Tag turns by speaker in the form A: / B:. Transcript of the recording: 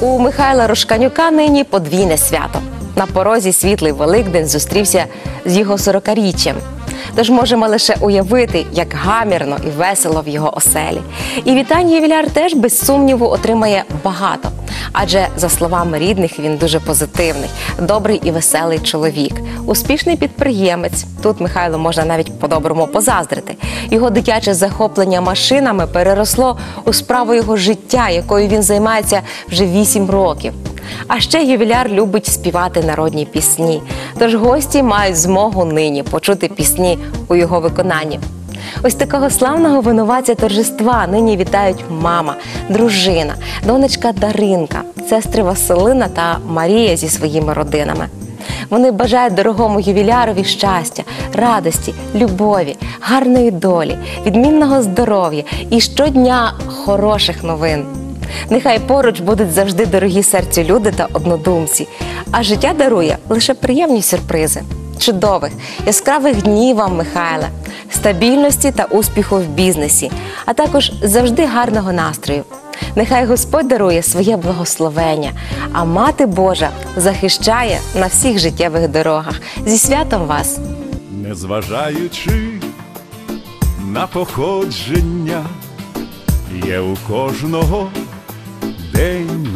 A: У Михайла Рушканюка нині подвійне свято. На порозі світлий Великдень зустрівся з його 40-річчям. Тож можемо лише уявити, як гамірно і весело в його оселі. І вітань ювіляр теж без сумніву отримає багато. Адже, за словами рідних, він дуже позитивний, добрий і веселий чоловік, успішний підприємець. Тут Михайло можна навіть по-доброму позаздрити. Його дитяче захоплення машинами переросло у справу його життя, якою він займається вже 8 років. А ще ювіляр любить співати народні пісні. Тож гості мають змогу нині почути пісні у його виконанні. Ось такого славного винуватця торжества нині вітають мама, дружина, донечка Даринка, сестри Василина та Марія зі своїми родинами. Вони бажають дорогому ювілярові щастя, радості, любові, гарної долі, відмінного здоров'я і щодня хороших новин. Нехай поруч будуть завжди дорогі серцю люди та однодумці, а життя дарує лише приємні сюрпризи, чудових, яскравих днів вам, Михайле, стабільності та успіху в бізнесі, а також завжди гарного настрою. Нехай Господь дарує своє благословення, а Мати Божа захищає на всіх життєвих дорогах. Зі святом вас!
B: Незважаючи на походження, є у кожного